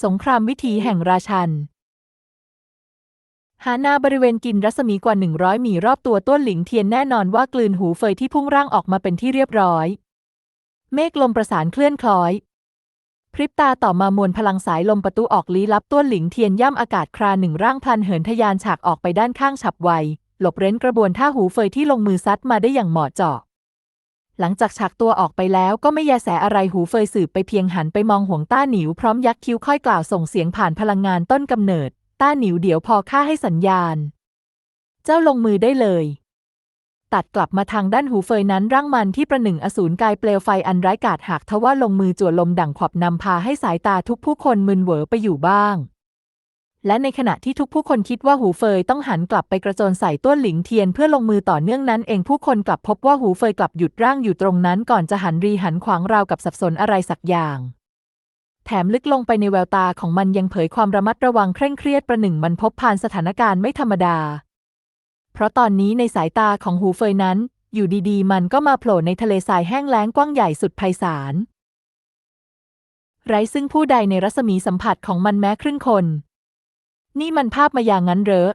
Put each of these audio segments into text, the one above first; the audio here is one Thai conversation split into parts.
สงครามวิถีแห่งราชัน หานาบริเวณกินรัศมีกว่า 100หมีรอบตัวต้วนหลิงเทียนแน่นอนว่ากลืนหูเฟยที่พุ่งร่างออกมาเป็นที่เรียบร้อย เมฆลมประสานเคลื่อนคล้อย พริบตาต่อมามวลพลังสายลมประตูออกลี้ลับต้วนหลิงเทียนย่ำอากาศคราหนึ่งร่างพลันเหินทะยานฉากออกไปด้านข้างฉับไว หลบเร้นกระบวนท่าหูเฟยที่ลงมือซัดมาได้อย่างเหมาะเจาะ หลังจากฉากตัวออกไปแล้วก็ไม่แยแสอะไรหูเฟยสืบไปเพียงหันไปมองห่วงต้าหนิวพร้อมยักคิ้วค่อยกล่าวส่งเสียงผ่านพลังงานต้นกำเนิด ต้าหนิวเดี๋ยวพอข้าให้สัญญาณ เจ้าลงมือได้เลย ตัดกลับมาทางด้านหูเฟยนั้นร่างมันที่ประหนึ่งอสูรกายเปลวไฟอันร้ายกาจหากทว่าลงมือจั่วลมดั่งขวับนำพาให้สายตาทุกผู้คนมึนเหวอไปอยู่บ้าง และในขณะที่ทุกผู้คนคิดว่าหูเฟยต้องหันกลับไปกระโจนใส่ต้วนหลิงเทียนเพื่อลงมือต่อเนื่องนั้นเองผู้คนกลับพบว่าหูเฟยกลับหยุดร่างอยู่ตรงนั้นก่อนจะหันรีหันขวางราวกับสับสนอะไรสักอย่างแถมลึกลงไปในแววตาของมันยังเผยความระมัดระวังเคร่งเครียดประหนึ่งมันพบผ่านสถานการณ์ไม่ธรรมดา เพราะตอนนี้ในสายตาของหูเฟยนั้น อยู่ดีๆ มันก็มาโผล่ในทะเลทรายแห้งแล้งกว้างใหญ่สุดไพศาล ไร้ซึ่งผู้ใดในรัศมีสัมผัสของมันแม้ครึ่งคน นี่มันภาพมาอย่างนั้นเหรอ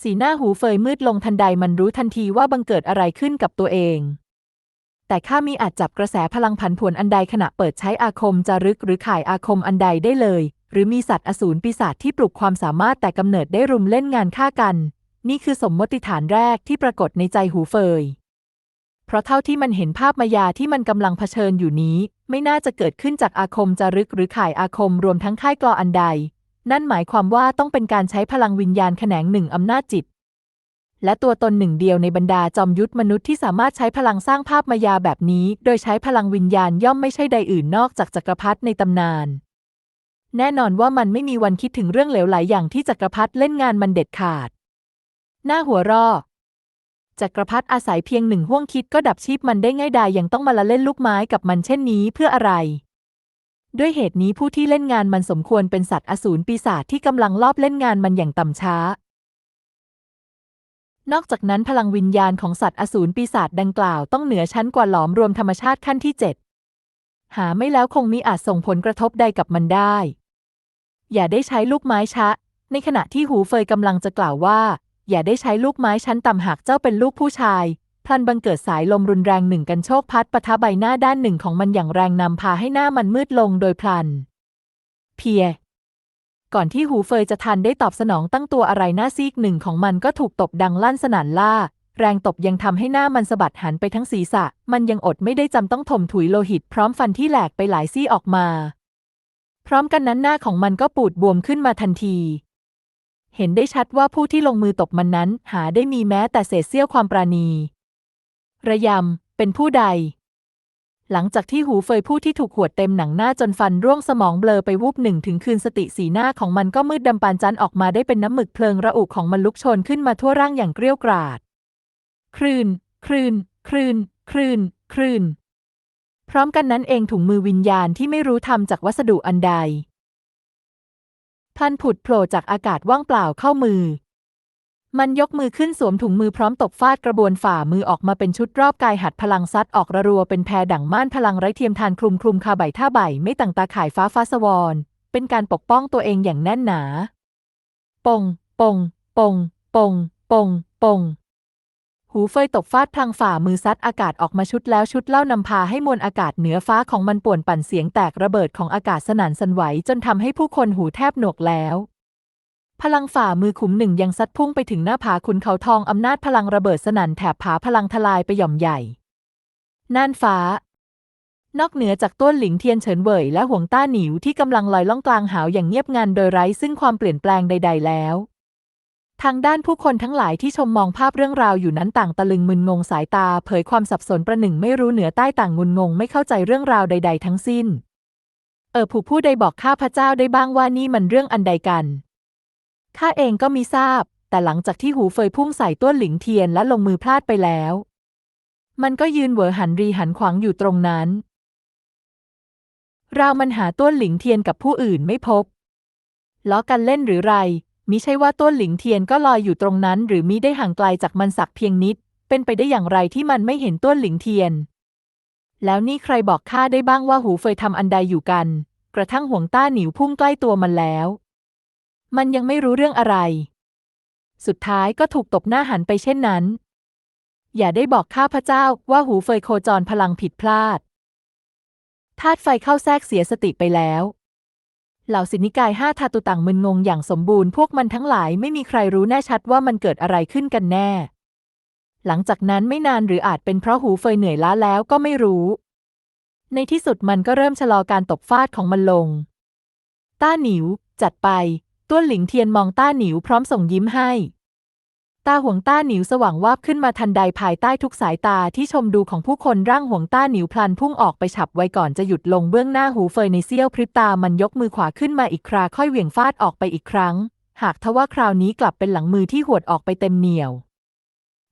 สีหน้าหูเฟยมืดลงทันใดมันรู้ทันทีว่าบังเกิดอะไรขึ้นกับตัวเอง แต่ข้ามีอาจจับกระแสพลังผันผวนอันใดขณะเปิดใช้อาคมจารึกหรือข่ายอาคมอันใดได้เลย หรือมีสัตว์อสูรปีศาจที่ปลุกความสามารถแต่กำเนิดได้รุมเล่นงานฆ่ากัน นี่คือสมมติฐานแรกที่ปรากฏในใจหูเฟย เพราะเท่าที่มันเห็นภาพมายาที่มันกำลังเผชิญอยู่นี้ ไม่น่าจะเกิดขึ้นจากอาคมจารึกหรือข่ายอาคมรวมทั้งค่ายกลออันใด นั่นหมายความว่าต้องเป็นการใช้พลังวิญญาณแขนงหนึ่งอำนาจจิต และตัวตนหนึ่งเดียวในบรรดาจอมยุทธมนุษย์ที่สามารถใช้พลังสร้างภาพมายาแบบนี้ โดยใช้พลังวิญญาณย่อมไม่ใช่ใดอื่นนอกจากจักรพรรดิในตำนาน แน่นอนว่ามันไม่มีวันคิดถึงเรื่องเหลวไหลอย่างที่จักรพรรดิเล่นงานมันเด็ดขาด หน้าหัวรอจักรพรรดิอาศัยเพียงหนึ่งห่วงคิดก็ดับชีพมันได้ง่ายดายยังต้องมาละเล่นลูกไม้กับมันเช่นนี้เพื่ออะไร ด้วยเหตุนี้ผู้ที่เล่นงานมันสมควรเป็นสัตว์อสูรปีศาจที่กำลังลอบเล่นงานมันอย่างต่ำช้า นอกจากนั้นพลังวิญญาณของสัตว์อสูรปีศาจดังกล่าวต้องเหนือชั้นกว่าหลอมรวมธรรมชาติขั้นที่เจ็ดหาไม่แล้วคงมิอาจส่งผลกระทบใดกับมันได้ อย่าได้ใช้ลูกไม้ชะ ในขณะที่หูเฟยกำลังจะกล่าวว่า อย่าได้ใช้ลูกไม้ชั้นต่ำหากเจ้าเป็นลูกผู้ชาย พลันบังเกิดสายลมรุนแรงหนึ่งกันโชกพัดปะทะใบหน้าด้านหนึ่งของมันอย่างแรงนำพาให้หน้ามันมืดลงโดยพลัน เพีย ก่อนที่หูเฟยจะทันได้ตอบสนองตั้งตัวอะไรหน้าซีกหนึ่งของมันก็ถูกตบดังลั่นสนั่นล่า แรงตบยังทำให้หน้ามันสะบัดหันไปทั้งศีรษะ มันยังอดไม่ได้จำต้องถมถุยโลหิตพร้อมฟันที่แหลกไปหลายซี่ออกมา พร้อมกันนั้นหน้าของมันก็ปูดบวมขึ้นมาทันทีเห็นได้ชัดว่าผู้ที่ลงมือตบมันนั้น หาได้มีแม้แต่เศษเสี้ยวความปราณี ระยำ เป็นผู้ใด หลังจากที่หูเฟยผู้ที่ถูกขวดเต็มหนังหน้าจนฟันร่วงสมองเบลอไปวูบหนึ่งถึงคืนสติสีหน้าของมันก็มืดดำปานจันออกมาได้เป็นน้ำหมึกเพลิงระอุของมันลุกโชนขึ้นมาทั่วร่างอย่างเกรี้ยวกราด คลื่น คลื่น คลื่น คลื่น คลื่น พร้อมกันนั้นเองถุงมือวิญญาณที่ไม่รู้ทำจากวัสดุอันใด พันผุดโผล่จากอากาศว่างเปล่าเข้ามือ มันยกมือขึ้นสวมถุงมือพร้อมตบฟาดกระบวนฝ่ามือออกมาเป็นชุดรอบกายหัดพลังซัดออกระรัวเป็นแพรดั่งม่านพลังไร้เทียมทานคลุมคลุมคาใบท่าใบไม่ต่างตาข่ายฟ้าฟ้าสวรเป็นการปกป้องตัวเองอย่างแน่นหนา ปง ปง ปง ปง ปง ปง หูเฟยตบฟาดพลังฝ่ามือซัดอากาศออกมาชุดแล้วชุดเล่านำพาให้มวลอากาศเหนือฟ้าของมันป่วนปั่นเสียงแตกระเบิดของอากาศสนั่นสั่นไหวจนทำให้ผู้คนหูแทบหนวกแล้ว พลังฝ่ามือขุมหนึ่งยังซัดพุ่งไปถึงหน้าผาขุนเขาทองอำนาจพลังระเบิดสนั่นแถบผาพลังทลายไปหย่อมใหญ่ น่านฟ้า นอกเหนือจากต้นหลิงเทียนเฉินเหวยและห่วงต้าหนิวที่กำลังลอยล่องกลางหาวอย่างเงียบงันโดยไร้ซึ่งความเปลี่ยนแปลงใด ๆ แล้ว ทางด้านผู้คนทั้งหลายที่ชมมองภาพเรื่องราวอยู่นั้นต่างตะลึงมึนงงสายตา เผยความสับสนประหนึ่งไม่รู้เหนือใต้ต่างงุนงงไม่เข้าใจเรื่องราวใด ๆ ทั้งสิ้น เออผู้ผู้ใดบอกข้าพระเจ้าได้บ้างว่านี่มันเรื่องอันใดกัน ข้าเองก็มิทราบ แต่หลังจากที่หูเฟยพุ่งใส่ต้นหลิงเทียนและลงมือพลาดไปแล้ว มันก็ยืนเหวอหันรีหันขวางอยู่ตรงนั้น เรามันหาต้นหลิงเทียนกับผู้อื่นไม่พบ ล้อกันเล่นหรือไร มิใช่ว่าต้นหลิงเทียนก็ลอยอยู่ตรงนั้น หรือมิได้ห่างไกลจากมันสักเพียงนิด เป็นไปได้อย่างไรที่มันไม่เห็นต้นหลิงเทียน แล้วนี่ใครบอกข้าได้บ้างว่าหูเฟยทำอันใดอยู่กัน กระทั่งห่วงต้าหนิวพุ่งใกล้ตัวมันแล้ว มันยังไม่รู้เรื่องอะไร สุดท้ายก็ถูกตบหน้าหันไปเช่นนั้น อย่าได้บอกข้าพเจ้าว่าหูเฟยโคจรพลังผิดพลาดธาตุไฟเข้าแทรกเสียสติไปแล้ว เหล่าสินิกายห้าทาตุต่างมึนงงอย่างสมบูรณ์พวกมันทั้งหลายไม่มีใครรู้แน่ชัดว่ามันเกิดอะไรขึ้นกันแน่ หลังจากนั้นไม่นานหรืออาจเป็นเพราะหูเฟยเหนื่อยล้าแล้วก็ไม่รู้ ในที่สุดมันก็เริ่มชะลอการตบฟาดของมันลง ต้าหนิว จัดไป ต้วนหลิงเทียนมองต้าหนิวพร้อมส่งยิ้มให้ ตาห่วงต้าหนิวสว่างวาบขึ้นมาทันใดภายใต้ทุกสายตาที่ชมดูของผู้คนร่างห่วงต้าหนิวพลันพุ่งออกไปฉับไวก่อนจะหยุดลงเบื้องหน้าหูเฟยในเสี้ยวพริบตามันยกมือขวาขึ้นมาอีกคราค่อยเหวี่ยงฟาดออกไปอีกครั้ง หากทว่าคราวนี้กลับเป็นหลังมือที่หวดออกไปเต็มเหนียว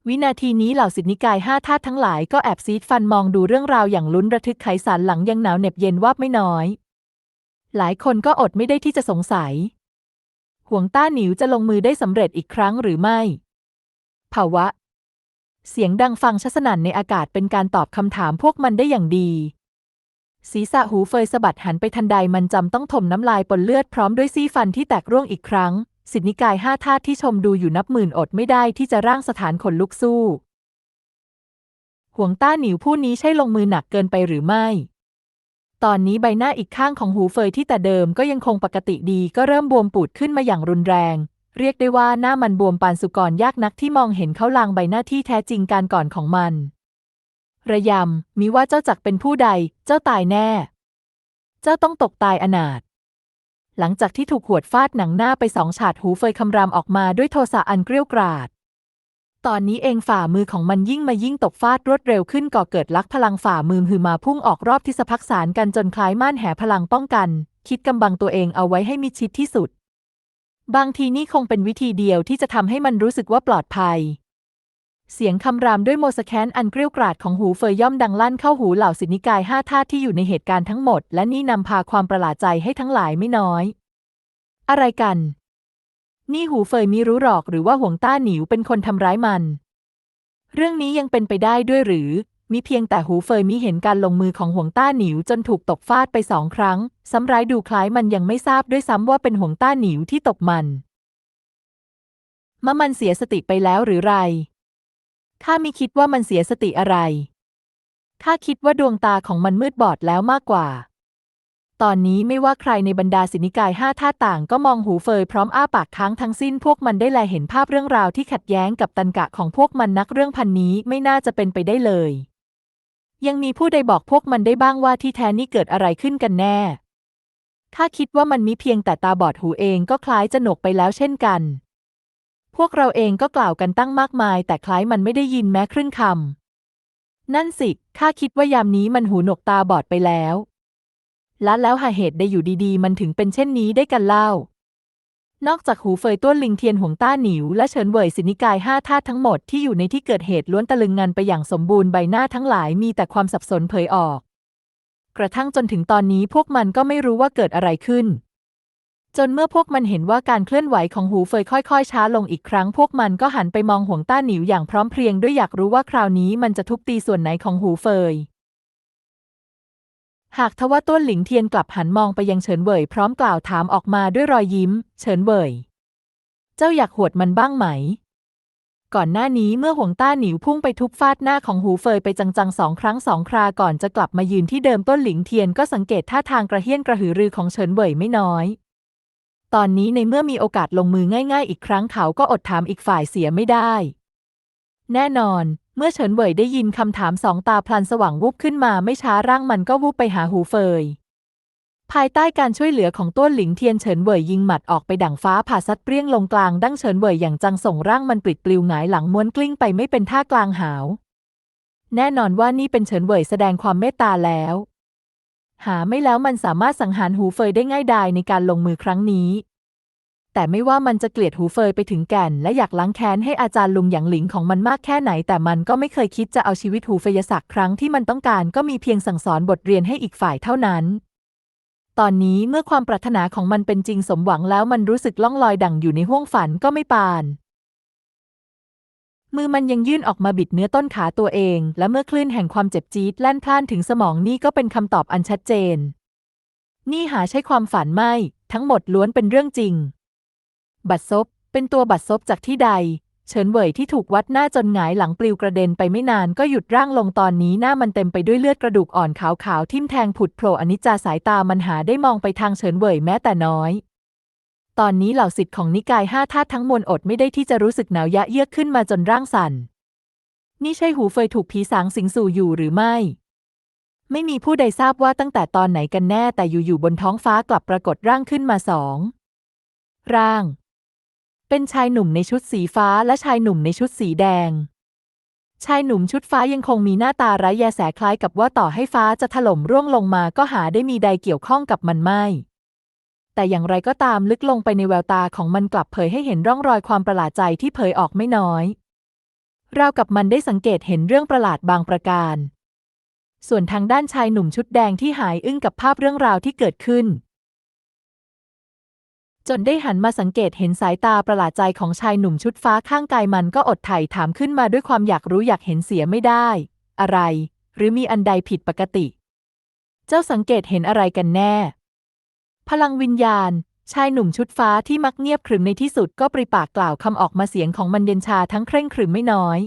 วินาทีนี้เหล่าสิทธินิกายห้าทาสทั้งหลายก็แอบซีดฟันมองดูเรื่องราวอย่างลุ้นระทึกไขสันหลังยังหนาวเหน็บเย็นวาบไม่น้อย หลายคนก็อดไม่ได้ที่จะสงสัย ห่วงต้าหนิวจะลงมือได้สำเร็จอีกครั้งหรือไม่ ภาวะ เสียงดังฟังชัสนันในอากาศเป็นการตอบคำถามพวกมันได้อย่างดี ศีรษะหูเฟยสะบัดหันไปทันใดมันจำต้องถมน้ำลายปนเลือดพร้อมด้วยซี่ฟันที่แตกร่วงอีกครั้ง สิทธินิกายห้าทาสที่ชมดูอยู่นับหมื่นอดไม่ได้ที่จะร่างสถานขนลุกสู้ห่วงต้าหนิวผู้นี้ใช่ลงมือหนักเกินไปหรือไม่ ตอนนี้ใบหน้าอีกข้างของหูเฟยที่แต่เดิมก็ยังคงปกติดีก็เริ่มบวมปูดขึ้นมาอย่างรุนแรง เรียกได้ว่าหน้ามันบวมปานสุกรยากนักที่มองเห็นเขาลางใบหน้าที่แท้จริงการก่อนของมัน ระยำมิว่าเจ้าจักเป็นผู้ใด เจ้าตายแน่ เจ้าต้องตกตายอนาถหลังจากที่ถูกหวดฟาดหนังหน้าไปสองฉาดหูเฟยคำรามออกมาด้วยโทสะอันเกรี้ยวกราด ตอนนี้เองฝ่ามือของมันยิ่งมายิ่งตกฟาดรวดเร็วขึ้นก่อเกิดลักพลังฝ่ามือหือมาพุ่งออกรอบที่สะพักสารกันจนคล้ายม่านแห่พลังป้องกัน คิดกำบังตัวเองเอาไว้ให้มิชิดที่สุด บางทีนี่คงเป็นวิธีเดียวที่จะทำให้มันรู้สึกว่าปลอดภัย เสียงคำรามด้วยโมสแคนอันเกรี้ยวกราดของหูเฟยย่อมดังลั่นเข้าหูเหล่าสินิกายห้าทาสที่อยู่ในเหตุการณ์ทั้งหมด และนี่นำพาความประหลาดใจให้ทั้งหลายไม่น้อย อะไรกัน นี่หูเฟยมิรู้หรอกหรือว่าห่วงต้าหนิวเป็นคนทำร้ายมัน เรื่องนี้ยังเป็นไปได้ด้วยหรือ มิเพียงแต่หูเฟยมิเห็นการลงมือของห่วงต้าหนิวจนถูกตบฟาดไปสองครั้ง ซ้ำร้ายดูคล้ายมันยังไม่ทราบด้วยซ้ำว่าเป็นห่วงต้าหนิวที่ตบมันมะมันเสียสติไปแล้วหรือไร ข้ามิคิดว่ามันเสียสติอะไร ข้าคิดว่าดวงตาของมันมืดบอดแล้วมากกว่า ตอนนี้ไม่ว่าใครในบรรดาสินิกายห้าท่าต่างก็มองหูเฟยพร้อมอ้าปากค้างทั้งสิ้นพวกมันได้แลเห็นภาพเรื่องราวที่ขัดแย้งกับตันกะของพวกมันนักเรื่องพันนี้ไม่น่าจะเป็นไปได้เลย ยังมีผู้ใดบอกพวกมันได้บ้างว่าที่แท้นี่เกิดอะไรขึ้นกันแน่ข้าคิดว่ามันมิเพียงแต่ตาบอดหูเองก็คล้ายจะหนกไปแล้วเช่นกัน พวกเราเองก็กล่าวกันตั้งมากมาย แต่คล้ายมันไม่ได้ยินแม้ครึ่งคำนั่นสิข้าคิดว่ายามนี้มันหูหนกตาบอดไปแล้ว และแล้วหาเหตุใดอยู่ดีๆ มันถึงเป็นเช่นนี้ได้กันเล่า นอกจากหูเฟยต้วนลิงเทียนหวงต้าหนิว และเฉินเหวยสินิกายห้าทาทั้งหมดที่อยู่ในที่เกิดเหตุล้วนตะลึงงันไปอย่างสมบูรณ์ใบหน้าทั้งหลายมีแต่ความสับสนเผยออก กระทั่งจนถึงตอนนี้พวกมันก็ไม่รู้ว่าเกิดอะไรขึ้น จนเมื่อพวกมันเห็นว่าการเคลื่อนไหวของหูเฟยค่อยๆ ช้าลงอีกครั้ง พวกมันก็หันไปมองหวงต้าหนิวอย่างพร้อมเพรียงด้วยอยากรู้ว่าคราวนี้มันจะทุบตีส่วนไหนของหูเฟย หากทว่าต้นหลิงเทียนกลับหันมองไปยังเฉินเหวยพร้อมกล่าวถามออกมาด้วยรอยยิ้ม เฉินเหวยเจ้าอยากหวดมันบ้างไหม ก่อนหน้านี้เมื่อหวงต้าหนิวพุ่งไปทุบฟาดหน้าของหูเฟยไปจังๆสองครั้งสองคราก่อนจะกลับมายืนที่เดิมต้นหลิงเทียนก็สังเกตท่าทางกระเฮี้ยนกระหือรือของเฉินเหวยไม่น้อย ตอนนี้ในเมื่อมีโอกาสลงมือง่าย ๆ อีกครั้งเขาก็อดถามอีกฝ่ายเสียไม่ได้ แน่นอน เมื่อเฉินเหวยได้ยินคำถามสองตาพลันสว่างวูบขึ้นมาไม่ช้าร่างมันก็วูบไปหาหูเฟย ภายใต้การช่วยเหลือของต้วนหลิงเทียนเฉินเหวยยิงหมัดออกไปดั่งฟ้าผ่าซัดเปรี้ยงลงกลางดั้งเฉินเหวยอย่างจังส่งร่างมันปลิดปลิวหงายหลังม้วนกลิ้งไปไม่เป็นท่ากลางหาว แน่นอนว่านี่เป็นเฉินเหวยแสดงความเมตตาแล้ว หาไม่แล้วมันสามารถสังหารหูเฟยได้ง่ายดายในการลงมือครั้งนี้ แต่ไม่ว่ามันจะเกลียดหูเฟยไปถึงแก่น และอยากล้างแค้นให้อาจารย์ลุงหยางหลิงของมันมากแค่ไหน แต่มันก็ไม่เคยคิดจะเอาชีวิตหูเฟยสักครั้งที่มันต้องการก็มีเพียงสั่งสอนบทเรียนให้อีกฝ่ายเท่านั้น ตอนนี้เมื่อความปรารถนาของมันเป็นจริงสมหวังแล้วมันรู้สึกล่องลอยดั่งอยู่ในห้วงฝันก็ไม่ปาน มือมันยังยื่นออกมาบิดเนื้อต้นขาตัวเอง และเมื่อคลื่นแห่งความเจ็บจี๊ดแล่นพล่านถึงสมองนี่ก็เป็นคำตอบอันชัดเจน นี่หาใช่ความฝันไม่ ทั้งหมดล้วนเป็นเรื่องจริง บัดซบ เป็นตัวบัดซบจากที่ใด เฉินเหวยที่ถูกวัดหน้าจนหงายหลังปลิวกระเด็นไปไม่นานก็หยุดร่างลงตอนนี้หน้ามันเต็มไปด้วยเลือดกระดูกอ่อนขาวๆทิ่มแทงผุดโผล่อนิจจาสายตามันหาได้มองไปทางเฉินเหวยแม้แต่น้อย ตอนนี้เหล่าสิทธิ์ของนิกายห้าธาตุทั้งมวลอดไม่ได้ที่จะรู้สึกหนาวยะเยือกขึ้นมาจนร่างสั่น นี่ใช่หูเฟยถูกผีสางสิงสู่อยู่หรือไม่ไม่มีผู้ใดทราบว่าตั้งแต่ตอนไหนกันแน่แต่อยู่ๆบนท้องฟ้ากลับปรากฏร่างขึ้นมาสอง ร่าง เป็นชายหนุ่มในชุดสีฟ้าและชายหนุ่มในชุดสีแดง ชายหนุ่มชุดฟ้ายังคงมีหน้าตาไร้แยแสคล้ายกับว่าต่อให้ฟ้าจะถล่มร่วงลงมาก็หาได้มีใดเกี่ยวข้องกับมันไม่ แต่อย่างไรก็ตามลึกลงไปในแววตาของมันกลับเผยให้เห็นร่องรอยความประหลาดใจที่เผยออกไม่น้อยราวกับมันได้สังเกตเห็นเรื่องประหลาดบางประการ ส่วนทางด้านชายหนุ่มชุดแดงที่หายอึ้งกับภาพเรื่องราวที่เกิดขึ้น จนได้หันมาสังเกตเห็นสายตาประหลาดใจของชายหนุ่มชุดฟ้าข้างกายมันก็อดไถ่ถามขึ้นมาด้วยความอยากรู้อยากเห็นเสียไม่ได้ อะไร หรือมีอันใดผิดปกติ เจ้าสังเกตเห็นอะไรกันแน่ พลังวิญญาณ ชายหนุ่มชุดฟ้าที่มักเงียบขรึมในที่สุดก็ปริปากกล่าวคำออกมาเสียงของมันเย็นชาทั้งเคร่งขรึมไม่น้อย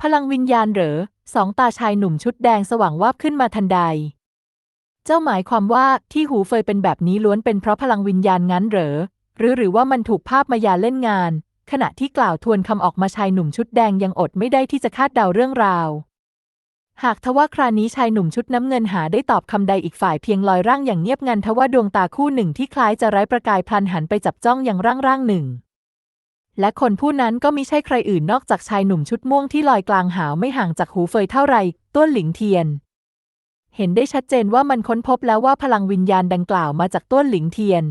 พลังวิญญาณเหรอสองตาชายหนุ่มชุดแดงสว่างวาบขึ้นมาทันใด เจ้าหมายความว่าที่หูเฟยเป็นแบบนี้ล้วนเป็นเพราะพลังวิญญาณงั้นเหรอ หรือหรือว่ามันถูกภาพมายาเล่นงาน ขณะที่กล่าวทวนคำออกมาชายหนุ่มชุดแดงยังอดไม่ได้ที่จะคาดเดาเรื่องราว หากทว่าครานี้ชายหนุ่มชุดน้ำเงินหาได้ตอบคำใดอีกฝ่ายเพียงลอยร่างอย่างเงียบงันทว่าดวงตาคู่หนึ่งที่คล้ายจะไร้ประกายพลันหันไปจับจ้องอย่างร่างร่างหนึ่ง และคนผู้นั้นก็มิใช่ใครอื่นนอกจากชายหนุ่มชุดม่วงที่ลอยกลางหาวไม่ห่างจากหูเฟยเท่าไรต้นหลิงเทียน เห็นได้ชัดเจนว่ามันค้นพบแล้วว่าพลังวิญญาณดังกล่าวมาจากต้นหลิงเทียน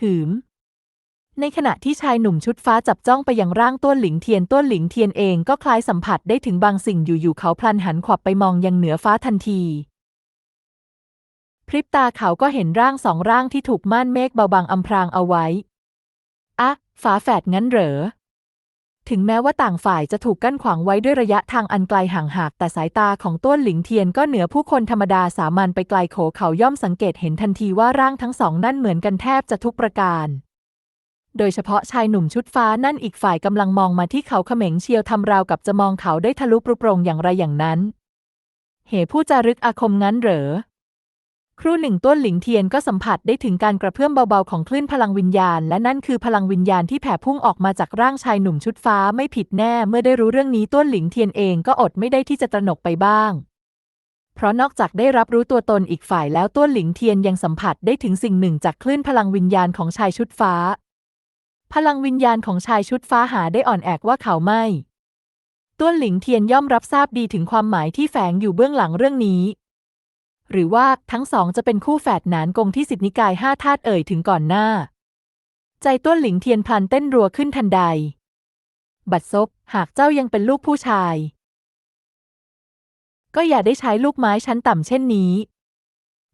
หืม ในขณะที่ชายหนุ่มชุดฟ้าจับจ้องไปยังร่างต้นหลิงเทียนต้นหลิงเทียนเองก็คล้ายสัมผัสได้ถึงบางสิ่งอยู่ๆเขาพลันหันขวับไปมองยังเหนือฟ้าทันที พริบตาเขาก็เห็นร่างสองร่างที่ถูกม่านเมฆเบาบางอำพรางเอาไว้อะฝาแฝดงั้นเหรอ ถึงแม้ว่าต่างฝ่ายจะถูกกั้นขวางไว้ด้วยระยะทางอันไกลห่างหาก แต่สายตาของต้นหลิงเทียนก็เหนือผู้คนธรรมดาสามัญไปไกลโขเขาย่อมสังเกตเห็นทันทีว่าร่างทั้งสองนั่นเหมือนกันแทบจะทุกประการ โดยเฉพาะชายหนุ่มชุดฟ้านั่นอีกฝ่ายกำลังมองมาที่เขาเขม็งเชียวทำราวกับจะมองเขาได้ทะลุปรุโปรงอย่างไรอย่างนั้น เหผู้จารึกอาคมงั้นเหรอ ครู่หนึ่งต้นหลิงเทียนก็สัมผัสได้ถึงการกระเพื่อมเบาๆของคลื่นพลังวิญญาณ และนั่นคือพลังวิญญาณที่แผ่พุ่งออกมาจากร่างชายหนุ่มชุดฟ้าไม่ผิดแน่เมื่อได้รู้เรื่องนี้ต้นหลิงเทียนเองก็อดไม่ได้ที่จะตระหนกไปบ้าง เพราะนอกจากได้รับรู้ตัวตนอีกฝ่ายแล้วต้นหลิงเทียนยังสัมผัสได้ถึงสิ่งหนึ่งจากคลื่นพลังวิญญาณของชายชุดฟ้า พลังวิญญาณของชายชุดฟ้าหาได้อ่อนแอกว่าเขาไม่ต้นหลิงเทียนย่อมรับทราบดีถึงความหมายที่แฝงอยู่เบื้องหลังเรื่องนี้ หรือว่าทั้งสองจะเป็นคู่แฝดหนานกงที่สิทธินิกายห้าธาตุเอ่ยถึงก่อนหน้า ใจต้นหลิงเทียนพลันเต้นรัวขึ้นทันใด บัดซบหากเจ้ายังเป็นลูกผู้ชาย ก็อย่าได้ใช้ลูกไม้ชั้นต่ำเช่นนี้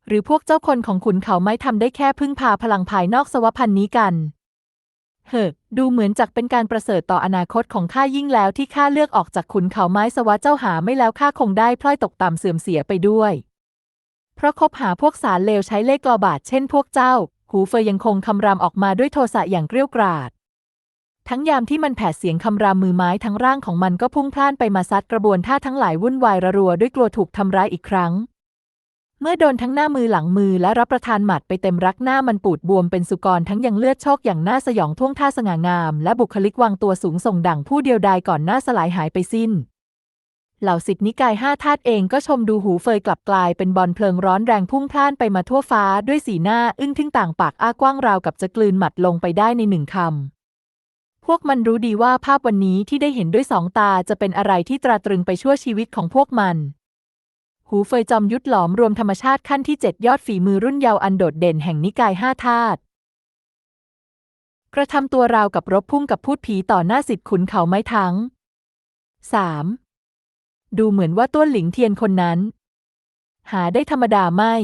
หรือพวกเจ้าคนของขุนเขาไม่ทำได้แค่พึ่งพาพลังภายนอกสวพันนี้กันเฮ้ดูเหมือนจักเป็นการประเสริฐต่ออนาคตของข้ายิ่งแล้วที่ข้าเลือกออกจากขุนเขาไม้สวะเจ้าหาไม่แล้วข้าคงได้พลอยตกต่ำเสื่อมเสียไปด้วย เพราะคบหาพวกสารเลวใช้เล่กลอบาดเช่นพวกเจ้า หูเฟยยังคงคำรามออกมาด้วยโทสะอย่างเกรี้ยวกราด ทั้งยามที่มันแผดเสียงคำรามมือไม้ทั้งร่างของมันก็พุ่งพล่านไปมาซัดกระบวนท่าทั้งหลายวุ่นวายระรัวด้วยกลัวถูกทำร้ายอีกครั้ง เมื่อโดนทั้งหน้ามือหลังมือและรับประทานหมัดไปเต็มรักหน้ามันปูดบวมเป็นสุกรทั้งยังเลือดโชกอย่างน่าสยองท่วงท่าสง่างาม และบุคลิกวางตัวสูงส่งดั่งผู้เดียวดายก่อนหน้าสลายหายไปสิ้น เหล่าสิทธินิกายห้าธาตุเองก็ชมดูหูเฟยกลับกลายเป็นบอลเพลิงร้อนแรงพุ่งพล่านไปมาทั่วฟ้าด้วยสีหน้าอึ้งทึ่งต่างปากอ้ากว้างราวกับจะกลืนหมัดลงไปได้ในหนึ่งคำพวกมันรู้ดีว่าภาพวันนี้ที่ได้เห็นด้วยสองตาจะเป็นอะไรที่ตราตรึงไปชั่วชีวิตของพวกมัน หูเฟยจอมยุทธหลอมรวมธรรมชาติขั้นที่เจ็ดยอดฝีมือรุ่นเยาว์อันโดดเด่นแห่งนิกายห้าธาตุ กระทำตัวราวกับรบพุ่งกับพูดผีต่อหน้าสิทธิ์ขุนเขาไม้ทั้ง 3. ดูเหมือนว่าต้วนหลิงเทียนคนนั้น หาได้ธรรมดาไม่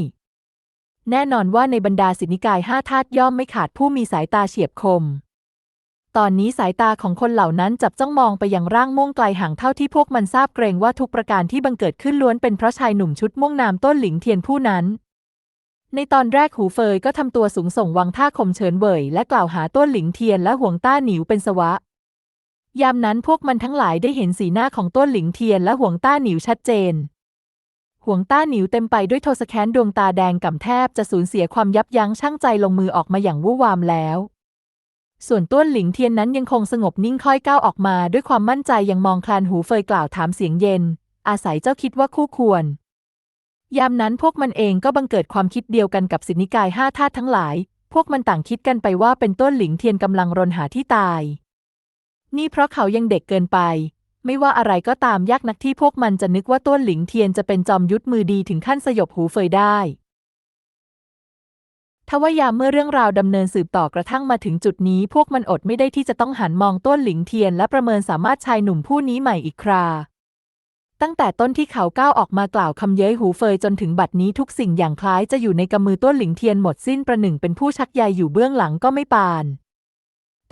แน่นอนว่าในบรรดาสินิกายห้าธาตุย่อมไม่ขาดผู้มีสายตาเฉียบคม ตอนนี้สายตาของคนเหล่านั้นจับจ้องมองไปยังร่างม่วงไกลห่างเท่าที่พวกมันทราบเกรงว่าทุกประการที่บังเกิดขึ้นล้วนเป็นเพราะชายหนุ่มชุดม่วงนามต้นหลิงเทียนผู้นั้นในตอนแรกหูเฟยก็ทำตัวสูงส่งวังท่าข่มเฉินเว่ยและกล่าวหาต้นหลิงเทียนและห่วงต้าหนิวเป็นสวะ ยามนั้นพวกมันทั้งหลายได้เห็นสีหน้าของต้นหลิงเทียนและห่วงต้าหนิวชัดเจน ห่วงต้าหนิวเต็มไปด้วยโทสแค้นดวงตาแดงก่ำแทบจะสูญเสียความยับยั้งชั่งใจลงมือออกมาอย่างวู่วามแล้ว ส่วนต้นหลิงเทียนนั้นยังคงสงบนิ่งค่อยก้าวออกมาด้วยความมั่นใจยังมองคลานหูเฟยกล่าวถามเสียงเย็น อาศัยเจ้าคิดว่าคู่ควร ยามนั้นพวกมันเองก็บังเกิดความคิดเดียวกันกับสินิกายห้าธาตุทั้งหลาย พวกมันต่างคิดกันไปว่าเป็นต้นหลิงเทียนกำลังรนหาที่ตาย นี่เพราะเขายังเด็กเกินไป ไม่ว่าอะไรก็ตามยากนักที่พวกมันจะนึกว่าต้นหลิงเทียนจะเป็นจอมยุทธมือดีถึงขั้นสยบหูเฟยได้ทว่ายามเมื่อเรื่องราวดำเนินสืบต่อกระทั่งมาถึงจุดนี้ พวกมันอดไม่ได้ที่จะต้องหันมองต้นหลิงเทียน และประเมินสามารถชายหนุ่มผู้นี้ใหม่อีกครา ตั้งแต่ต้นที่เขาก้าวออกมากล่าวคำเย้ยหูเฟยจนถึงบัดนี้ทุกสิ่งอย่างคล้ายจะอยู่ในกำมือต้นหลิงเทียนหมดสิ้นประหนึ่งเป็นผู้ชักใยอยู่เบื้องหลังก็ไม่ปาน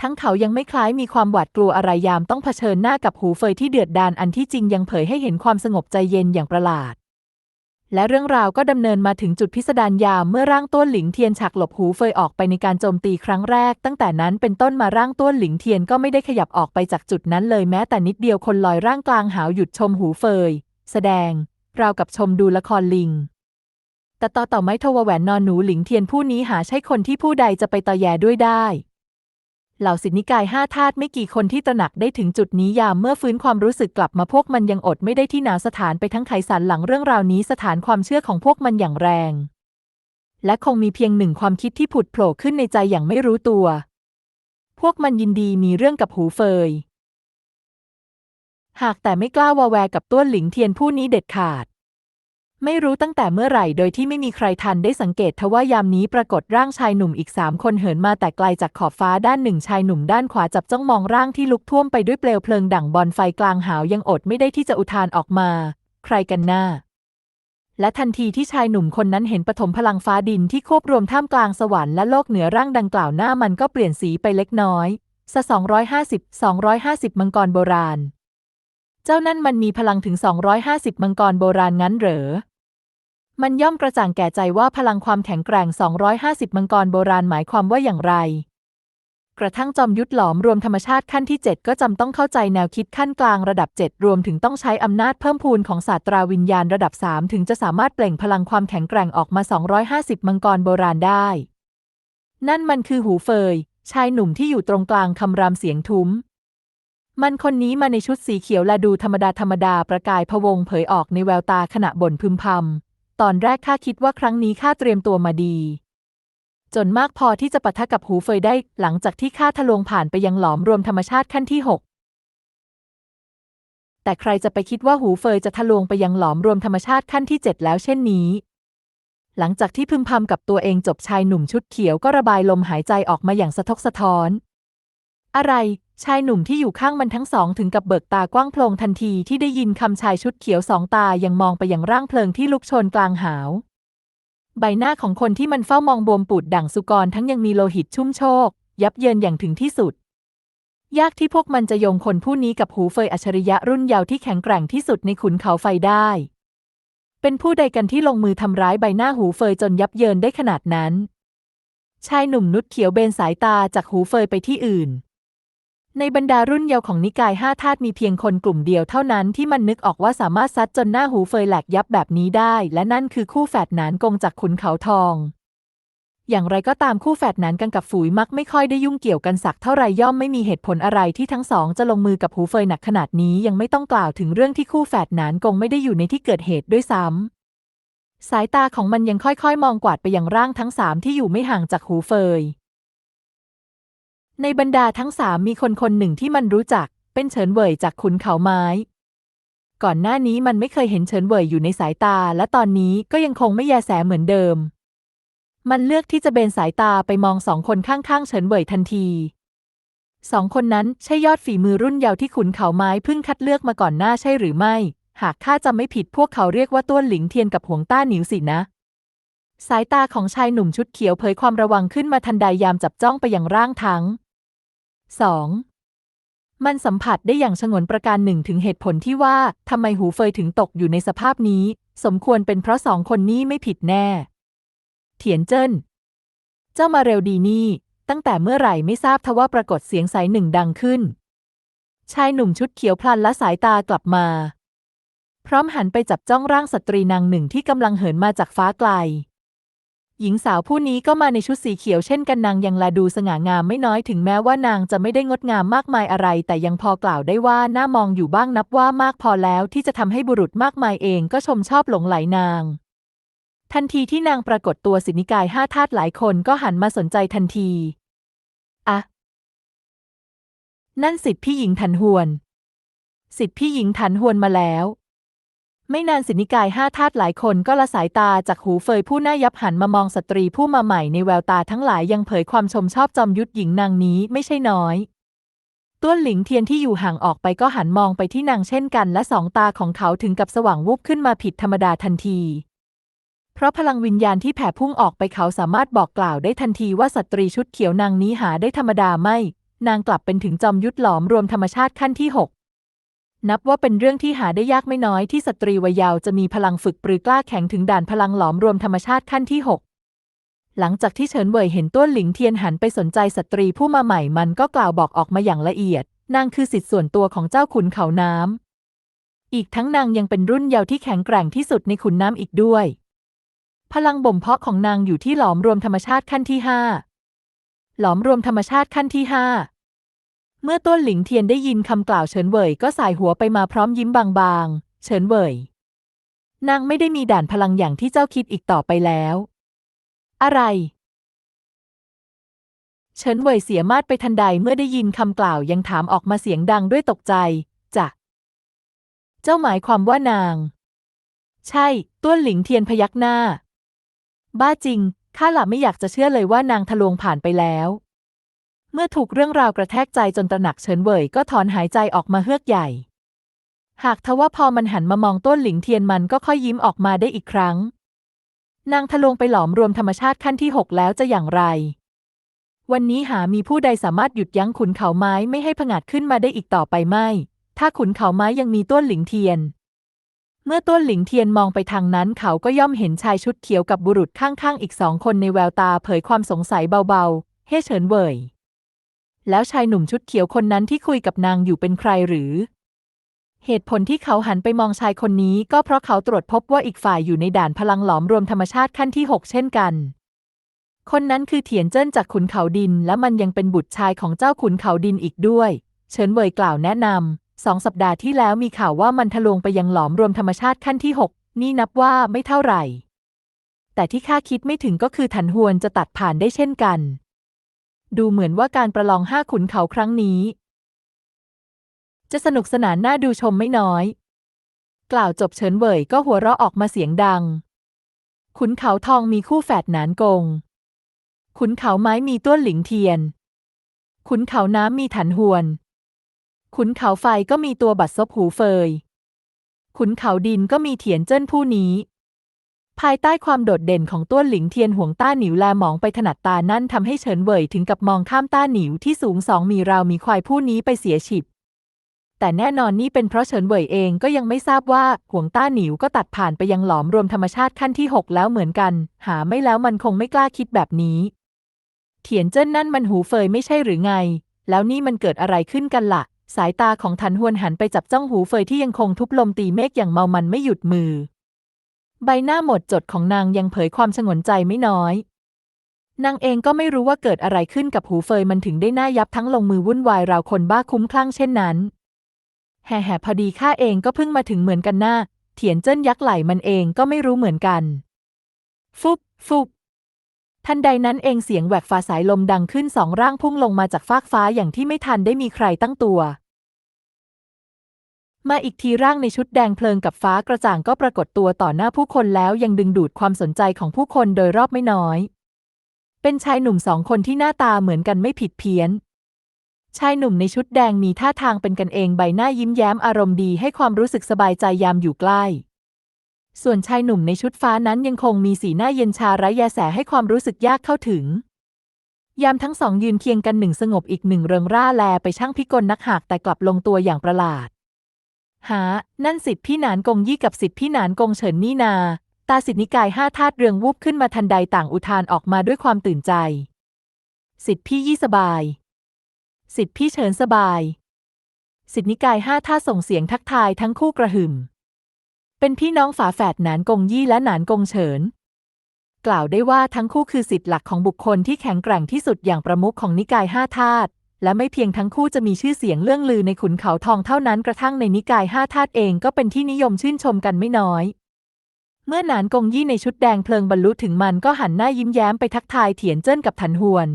ทั้งเขายังไม่คล้ายมีความหวาดกลัวอะไรยามต้องเผชิญหน้ากับหูเฟยที่เดือดดาลอันที่จริงยังเผยให้เห็นความสงบใจเย็นอย่างประหลาด และเรื่องราวก็ดำเนินมาถึงจุดพิสดารยามเมื่อร่างต้นหลิงเทียนฉากหลบหูเฟยออกไปในการโจมตีครั้งแรก ตั้งแต่นั้นเป็นต้นมาร่างต้นหลิงเทียนก็ไม่ได้ขยับออกไปจากจุดนั้นเลยแม้แต่นิดเดียวคนลอยร่างกลางหาวหยุดชมหูเฟย แสดง ราวกับชมดูละครลิงแต่ต่อต่อไม้ทวแหวนนอนหนูหลิงเทียนผู้นี้หาใช่คนที่ผู้ใดจะไปต่อแยด้วยได้ เหล่าสิทธินิกายห้าธาตุไม่กี่คนที่ตระหนักได้ถึงจุดนี้ยามเมื่อฟื้นความรู้สึกกลับมาพวกมันยังอดไม่ได้ที่หนาวสถานไปทั้งไขสันหลังเรื่องราวนี้สถานความเชื่อของพวกมันอย่างแรง และคงมีเพียงหนึ่งความคิดที่ผุดโผล่ขึ้นในใจอย่างไม่รู้ตัว พวกมันยินดีมีเรื่องกับหูเฟย หากแต่ไม่กล้าวาแวกับต้วนหลิงเทียนผู้นี้เด็ดขาด ไม่รู้ตั้งแต่เมื่อไหร่โดยที่ไม่มีใครทันได้สังเกตทว่ายามนี้ปรากฏร่างชายหนุ่มอีกสามคนเหินมาแต่ไกลจากขอบฟ้าด้านหนึ่งชายหนุ่มด้านขวาจับจ้องมองร่างที่ลุกท่วมไปด้วยเปลวเพลิงดั่งบอลไฟกลางหาวยังอดไม่ได้ที่จะอุทานออกมา ใครกันหน้า และทันทีที่ชายหนุ่มคนนั้นเห็นปฐมพลังฟ้าดินที่ควบรวมท่ามกลางสวรรค์และโลกเหนือร่างดังกล่าวหน้ามันก็เปลี่ยนสีไปเล็กน้อยสะ250 250 มังกรโบราณ เจ้านั่นมันมีพลังถึง 250 มังกรโบราณงั้นเหรอ มันย่อมกระจ่างแก่ใจว่าพลังความแข็งแกร่ง 250 มังกรโบราณหมายความว่าอย่างไร กระทั่งจอมยุทธหลอมรวมธรรมชาติขั้นที่ 7 ก็จำต้องเข้าใจแนวคิดขั้นกลางระดับ 7 รวมถึงต้องใช้อำนาจเพิ่มพูนของศาสตราวิญญาณระดับ 3 ถึงจะสามารถเปล่งพลังความแข็งแกร่งออกมา 250 มังกรโบราณได้ นั่นมันคือหูเฟย ชายหนุ่มที่อยู่ตรงกลางคำรามเสียงทุ้มมันคนนี้มาในชุดสีเขียวและดูธรรมดาธรรมดาประกายพวงเผยออกในแววตาขณะบ่นพึมพำ ตอนแรกข้าคิดว่าครั้งนี้ข้าเตรียมตัวมาดี จนมากพอที่จะปะทะกับหูเฟยได้ หลังจากที่ข้าทะลวงผ่านไปยังหลอมรวมธรรมชาติขั้นที่หกแต่ใครจะไปคิดว่าหูเฟยจะทะลวงไปยังหลอมรวมธรรมชาติขั้นที่เจ็ดแล้วเช่นนี้ หลังจากที่พึมพำกับตัวเองจบชายหนุ่มชุดเขียวก็ระบายลมหายใจออกมาอย่างสะทกสะท้อน อะไร ชายหนุ่มที่อยู่ข้างมันทั้งสองถึงกับเบิกตากว้างโพลงทันทีที่ได้ยินคำชายชุดเขียวสองตายังมองไปยังร่างเพลิงที่ลุกโชนกลางหาว ใบหน้าของคนที่มันเฝ้ามองบวมปูดดั่งสุกรทั้งยังมีโลหิตชุ่มโชก ยับเยินอย่างถึงที่สุด ยากที่พวกมันจะโยงคนผู้นี้กับหูเฟยอัจฉริยะรุ่นเยาว์ที่แข็งแกร่งที่สุดในขุนเขาไฟได้ เป็นผู้ใดกันที่ลงมือทำร้ายใบหน้าหูเฟยจนยับเยินได้ขนาดนั้น ชายหนุ่มนุดเขียวเบนสายตาจากหูเฟยไปที่อื่น ในบรรดารุ่นเยาว์ของนิกายห้าธาตุมีเพียงคนกลุ่มเดียวเท่านั้นที่มันนึกออกว่าสามารถซัดจนหน้าหูเฟยแหลกยับแบบนี้ได้ และนั่นคือคู่แฝดหนานกงจากขุนเขาทอง อย่างไรก็ตามคู่แฝดหนานกันกับฝูยมักไม่ค่อยได้ยุ่งเกี่ยวกันสักเท่าไรย่อมไม่มีเหตุผลอะไรที่ทั้งสองจะลงมือกับหูเฟยหนักขนาดนี้ยังไม่ต้องกล่าวถึงเรื่องที่คู่แฝดหนานกงไม่ได้อยู่ในที่เกิดเหตุด้วยซ้ำสายตาของมันยังค่อยๆ มองกวาดไปยังร่างทั้งสามที่อยู่ไม่ห่างจากหูเฟย ในบรรดาทั้งสามมีคนคนหนึ่งที่มันรู้จัก เป็นเฉินเหวยจากขุนเขาไม้ ก่อนหน้านี้มันไม่เคยเห็นเฉินเหวยอยู่ในสายตา และตอนนี้ก็ยังคงไม่แยแสเหมือนเดิม มันเลือกที่จะเบนสายตาไปมองสองคนข้างๆเฉินเหวยทันที สองคนนั้นใช่ยอดฝีมือรุ่นเยาว์ที่ขุนเขาไม้เพิ่งคัดเลือกมาก่อนหน้าใช่หรือไม่ หากข้าจำไม่ผิดพวกเขาเรียกว่าต้วนหลิงเทียนกับหวงต้าหนิวสินะสายตาของชายหนุ่มชุดเขียวเผยความระวังขึ้นมาทันใดยามจับจ้องไปยังร่างทั้ง สองมันสัมผัสได้อย่างฉงนประการหนึ่งถึงเหตุผลที่ว่าทำไมหูเฟยถึงตกอยู่ในสภาพนี้ สมควรเป็นเพราะสองคนนี้ไม่ผิดแน่ เถียนเจิ้น เจ้ามาเร็วดีนี่ ตั้งแต่เมื่อไหร่ไม่ทราบทว่าปรากฏเสียงสายหนึ่งดังขึ้น ชายหนุ่มชุดเขียวพลันละสายตากลับมา พร้อมหันไปจับจ้องร่างสตรีนางหนึ่งที่กำลังเหินมาจากฟ้าไกล หญิงสาวผู้นี้ก็มาในชุดสีเขียวเช่นกันนางยังแลดูสง่างามไม่น้อยถึงแม้ว่านางจะไม่ได้งดงามมากมายอะไร แต่ยังพอกล่าวได้ว่าน่ามองอยู่บ้างนับว่ามากพอแล้วที่จะทำให้บุรุษมากมายเองก็ชมชอบหลงไหลนาง ทันทีที่นางปรากฏตัวสินิกายห้าทาสหลายคนก็หันมาสนใจทันทีอะนั่นสิทธิพี่หญิงถันหวน สิทธิพี่หญิงถันหวนมาแล้ว ไม่นานสินิกายห้าทาสหลายคนก็ละสายตาจากหูเฟยผู้น่ายับหันมามองสตรีผู้มาใหม่ในแววตาทั้งหลายยังเผยความชมชอบจอมยุทธหญิงนางนี้ไม่ใช่น้อยต้วนหลิงเทียนที่อยู่ห่างออกไปก็หันมองไปที่นางเช่นกัน และสองตาของเขาถึงกับสว่างวูบขึ้นมาผิดธรรมดาทันที เพราะพลังวิญญาณที่แผ่พุ่งออกไปเขาสามารถบอกกล่าวได้ทันทีว่าสตรีชุดเขียวนางนี้หาได้ธรรมดาไม่ นางกลับเป็นถึงจอมยุทธหลอมรวมธรรมชาติขั้นที่หก นับว่าเป็นเรื่องที่หาได้ยากไม่น้อยที่สตรีวัยยาวจะมีพลังฝึกปรือกล้าแข็งถึงด่านพลังหลอมรวมธรรมชาติขั้นที่หกหลังจากที่เฉินเว่ยเห็นต้วนหลิงเทียนหันไปสนใจสตรีผู้มาใหม่มันก็กล่าวบอกออกมาอย่างละเอียด นางคือสิทธิ์ส่วนตัวของเจ้าขุนเขาน้ำ อีกทั้งนางยังเป็นรุ่นเยาว์ที่แข็งแกร่งที่สุดในขุนน้ำอีกด้วย พลังบ่มเพาะของนางอยู่ที่หลอมรวมธรรมชาติขั้นที่ห้าหลอมรวมธรรมชาติขั้นที่ห้า เมื่อต้นหลิงเทียนได้ยินคำกล่าวเฉินเว่ยก็สายหัวไปมาพร้อมยิ้มบางๆ เฉินเว่ย นางไม่ได้มีด่านพลังอย่างที่เจ้าคิดอีกต่อไปแล้ว อะไร เฉินเว่ยเสียมาดไปทันใดเมื่อได้ยินคำกล่าวยังถามออกมาเสียงดังด้วยตกใจจะเจ้าหมายความว่านาง ใช่ ต้วนหลิงเทียนพยักหน้า บ้าจริงข้าหล่ะไม่อยากจะเชื่อเลยว่านางทะลวงผ่านไปแล้ว มื่อถูกเรื่องราวกระแทกใจจนตระหนักเฉินเว่ยก็ถอนหายใจออกมาเฮือกใหญ่ หากทว่าพอมันหันมามองต้นหลิงเทียนมันก็ค่อยยิ้มออกมาได้อีกครั้ง นางทะลวงไปหลอมรวมธรรมชาติขั้นที่หกแล้วจะอย่างไร วันนี้หามีผู้ใดสามารถหยุดยั้งขุนเขาไม้ไม่ให้ผงาดขึ้นมาได้อีกต่อไปไม่ ถ้าขุนเขาไม้ยังมีต้นหลิงเทียน เมื่อต้นหลิงเทียนมองไปทางนั้นเขาก็ย่อมเห็นชายชุดเขียวกับบุรุษข้างๆอีกสองคนในแววตาเผยความสงสัยเบาๆเฮ่เฉินเว่ย แล้วชายหนุ่มชุดเขียวคนนั้นที่คุยกับนางอยู่เป็นใครหรือ เหตุผลที่เขาหันไปมองชายคนนี้ก็เพราะเขาตรวจพบว่าอีกฝ่ายอยู่ในด่านพลังหลอมรวมธรรมชาติขั้นที่หกเช่นกัน คนนั้นคือเถียนเจิ้นจากขุนเขาดิน และมันยังเป็นบุตรชายของเจ้าขุนเขาดินอีกด้วย เฉินเวยกล่าวแนะนำสองสัปดาห์ที่แล้วมีข่าวว่ามันทะลวงไปยังหลอมรวมธรรมชาติขั้นที่หกนี่นับว่าไม่เท่าไหร่ แต่ที่ข้าคิดไม่ถึงก็คือถันหวนจะตัดผ่านได้เช่นกัน ดูเหมือนว่าการประลองห้าขุนเขาครั้งนี้ จะสนุกสนานน่าดูชมไม่น้อย กล่าวจบเฉินเว่ยก็หัวเราะออกมาเสียงดัง ขุนเขาทองมีคู่แฝดหนานกง ขุนเขาไม้มีต้วนหลิงเทียน ขุนเขาน้ำมีถันหวน ขุนเขาไฟก็มีตัวบัดซบหูเฟย ขุนเขาดินก็มีเถียนเจิ้นผู้นี้ ภายใต้ความโดดเด่นของต้วนหลิงเทียนห่วงต้าหนิวแลมองไปถนัดตานั่นทำให้เฉินเว่ยถึงกับมองข้ามต้าหนิวที่สูงสองมีราวมีควายผู้นี้ไปเสียฉิบ แต่แน่นอนนี่เป็นเพราะเฉินเว่ยเองก็ยังไม่ทราบว่าห่วงต้าหนิวก็ตัดผ่านไปยังหลอมรวมธรรมชาติขั้นที่หกแล้วเหมือนกัน หาไม่แล้วมันคงไม่กล้าคิดแบบนี้ เถียนเจิ้นนั่นมันหูเฟยไม่ใช่หรือไง แล้วนี่มันเกิดอะไรขึ้นกันละ่ะ สายตาของทันฮวนหันไปจับจ้องหูเฟยที่ยังคงทุบลมตีเมฆอย่างเมามันไม่หยุดมือ ใบหน้าหมดจดของนางยังเผยความชงนใจไม่น้อย นางเองก็ไม่รู้ว่าเกิดอะไรขึ้นกับหูเฟยมันถึงได้หน้ายับทั้งลงมือวุ่นวายราวคนบ้าคุ้มคลั่งเช่นนั้น แห่แห่พอดีข้าเองก็เพิ่งมาถึงเหมือนกันหน้า เถียนเจิ้นยักษ์ไหลมันเองก็ไม่รู้เหมือนกัน ฟุบฟุบทันใดนั้นเองเสียงแหวกฟ้าสายลมดังขึ้นสองร่างพุ่งลงมาจากฟากฟ้าอย่างที่ไม่ทันได้มีใครตั้งตัว มาอีกทีร่างในชุดแดงเพลิงกับฟ้ากระจ่างก็ปรากฏตัวต่อหน้าผู้คนแล้วยังดึงดูดความสนใจของผู้คนโดยรอบไม่น้อย เป็นชายหนุ่มสองคนที่หน้าตาเหมือนกันไม่ผิดเพี้ยน ชายหนุ่มในชุดแดงมีท่าทางเป็นกันเองใบหน้ายิ้มแย้มอารมณ์ดีให้ความรู้สึกสบายใจยามอยู่ใกล้ ส่วนชายหนุ่มในชุดฟ้านั้นยังคงมีสีหน้าเย็นชาไร้แยแสให้ความรู้สึกยากเข้าถึง ยามทั้งสองยืนเคียงกันหนึ่งสงบอีกหนึ่งเริงร่าแลไปช่างพิกลนักหากแต่กลับลงตัวอย่างประหลาด หา นั่นสิทธิพี่หนานกงยี่กับสิทธิพี่หนานกงเฉินนี่นา ตาสิทธินิกายห้าธาตุเรืองวูบขึ้นมาทันใดต่างอุทานออกมาด้วยความตื่นใจ สิทธิพี่ยี่สบาย สิทธิพี่เฉินสบาย สิทธินิกายห้าธาตุส่งเสียงทักทายทั้งคู่กระหึ่ม เป็นพี่น้องฝาแฝดหนานกงยี่และหนานกงเฉินกล่าวได้ว่าทั้งคู่คือสิทธิ์หลักของบุคคลที่แข็งแกร่งที่สุดอย่างประมุขของนิกายห้าธาตุ และไม่เพียงทั้งคู่จะมีชื่อเสียงเรื่องลือในขุนเขาทองเท่านั้นกระทั่งในนิกายห้าธาตุเองก็เป็นที่นิยมชื่นชมกันไม่น้อย เมื่อหนานกงยี่ในชุดแดงเพลิงบรรลุถึงมันก็หันหน้ายิ้มแย้มไปทักทายเถียนเจิ้นกับถันหวน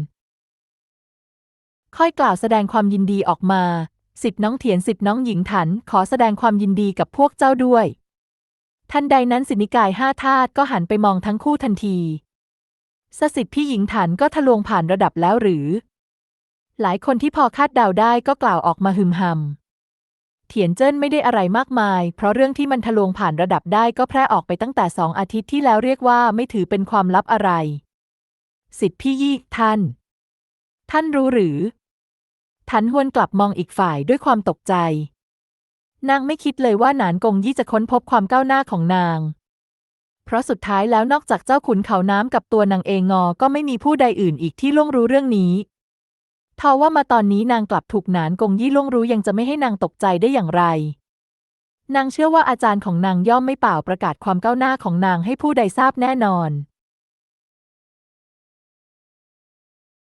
ค่อยกล่าวแสดงความยินดีออกมาสิทธิน้องเถียนสิทธิน้องหญิงถัน ขอแสดงความยินดีกับพวกเจ้าด้วย ทันใดนั้นสินิกายห้าธาตุก็หันไปมองทั้งคู่ทันทีสสิทธิพี่หญิงถันก็ทะลวงผ่านระดับแล้วหรือ หลายคนที่พอคาดเดาได้ก็กล่าวออกมาฮึมหำเถียนเจิ้นไม่ได้อะไรมากมาย เพราะเรื่องที่มันทะลวงผ่านระดับได้ก็แพร่ออกไปตั้งแต่สองอาทิตย์ที่แล้วเรียกว่าไม่ถือเป็นความลับอะไร สิทธิพี่ยี่ท่าน ท่านรู้หรือทันฮวนกลับมองอีกฝ่ายด้วยความตกใจ นางไม่คิดเลยว่าหนานกงยี่จะค้นพบความก้าวหน้าของนาง เพราะสุดท้ายแล้วนอกจากเจ้าขุนเขาน้ำกับตัวนางเองงอ ก็ไม่มีผู้ใดอื่นอีกที่ล่วงรู้เรื่องนี้ ทว่ามาตอนนี้นางกลับถูกหนานกงยี่ล่วงรู้ยังจะไม่ให้นางตกใจได้อย่างไร นางเชื่อว่าอาจารย์ของนางย่อมไม่เปล่าประกาศความก้าวหน้าของนางให้ผู้ใดทราบแน่นอน